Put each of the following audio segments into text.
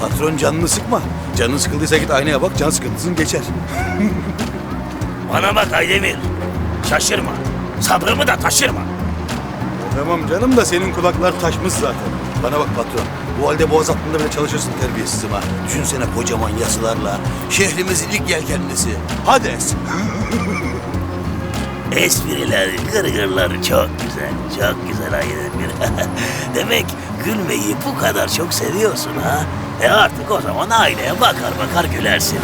patron canını sıkma. Canın sıkıldıysa git aynaya bak, can sıkıntısın geçer. Bana bak Aydemir. Şaşırma. Sabrımı da taşırma. Tamam canım da senin kulaklar taşmış zaten. Bana bak patron, bu halde boğaz hattında bile çalışırsın terbiyesizim ha. Düşünsene kocaman yasılarla, şehrimizin ilk yelkenlisi. Hades. Espriler, gırgırlar çok güzel. Çok güzel Aydemir. Demek gülmeyi bu kadar çok seviyorsun ha? E artık o zaman aileye bakar bakar gülersin.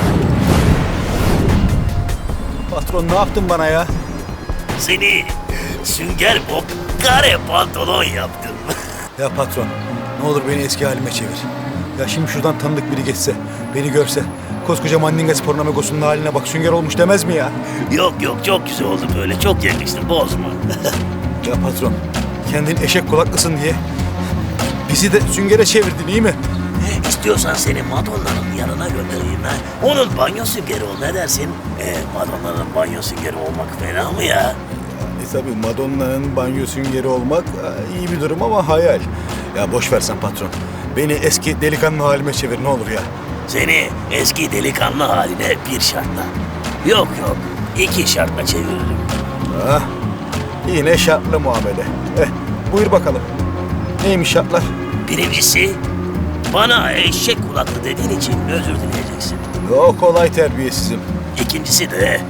Patron ne yaptın bana ya? Seni sünger bob kare pantolon yaptım. Ya patron, ne olur beni eski halime çevir. Ya şimdi şuradan tanıdık biri geçse, beni görse, koskoca Mandinga Spor Namegosu'nun haline bak sünger olmuş demez mi ya? yok yok çok güzel oldu böyle. Çok yakıştı bozma. Ya patron, kendin eşek kulaklısın diye bizi de süngere çevirdin iyi mi? İstiyorsan seni Madonna'nın yanına göndereyim ha. Onun banyo süngeri ol ne dersin? E, Madonna'nın banyo süngeri olmak fena mı ya? E tabi Madonna'nın banyo süngeri olmak e, iyi bir durum ama hayal. Ya boş versen patron. Beni eski delikanlı halime çevir ne olur ya. Seni eski delikanlı haline bir şartla. Yok yok iki şartla çeviririm. Ah, yine şartlı muamele. Eh, buyur bakalım. Neymiş şartlar? Birincisi bana eşek kulaklı dediğin için özür dileyeceksin. O kolay terbiyesizim. İkincisi de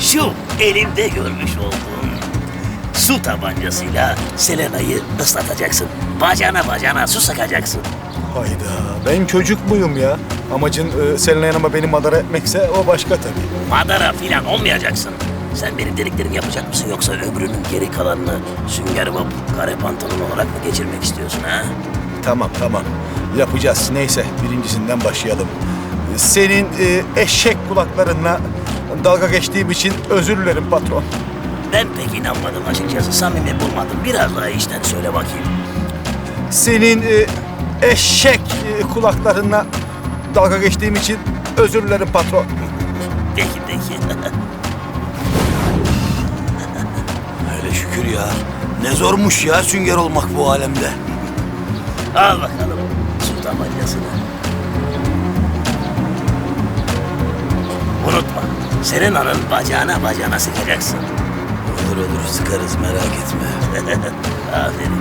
şu elimde görmüş olduğun su tabancasıyla Selena'yı ıslatacaksın. Bacağına bacağına su sıkacaksın. Hayda, ben çocuk muyum ya? Amacın e, Selena Hanım'a beni madara etmekse o başka tabii. Madara filan olmayacaksın. Sen benim dediklerimi yapacak mısın yoksa ömrünün geri kalanını sünger kare pantolon olarak mı geçirmek istiyorsun ha? Tamam tamam, yapacağız. Neyse, birincisinden başlayalım. Senin e, eşek kulaklarınla dalga geçtiğim için özür dilerim patron. Ben pek inanmadım açıkçası samimi bulmadım. Biraz daha işten söyle bakayım. Senin e, eşek e, kulaklarınla dalga geçtiğim için özür dilerim patron. Peki peki. Hele şükür ya. Ne zormuş ya sünger olmak bu alemde. Al bakalım su tabancasını. Unutma. Serena'nın bacağına bacağına sıkacaksın. Olur olur sıkarız merak etme. Aferin.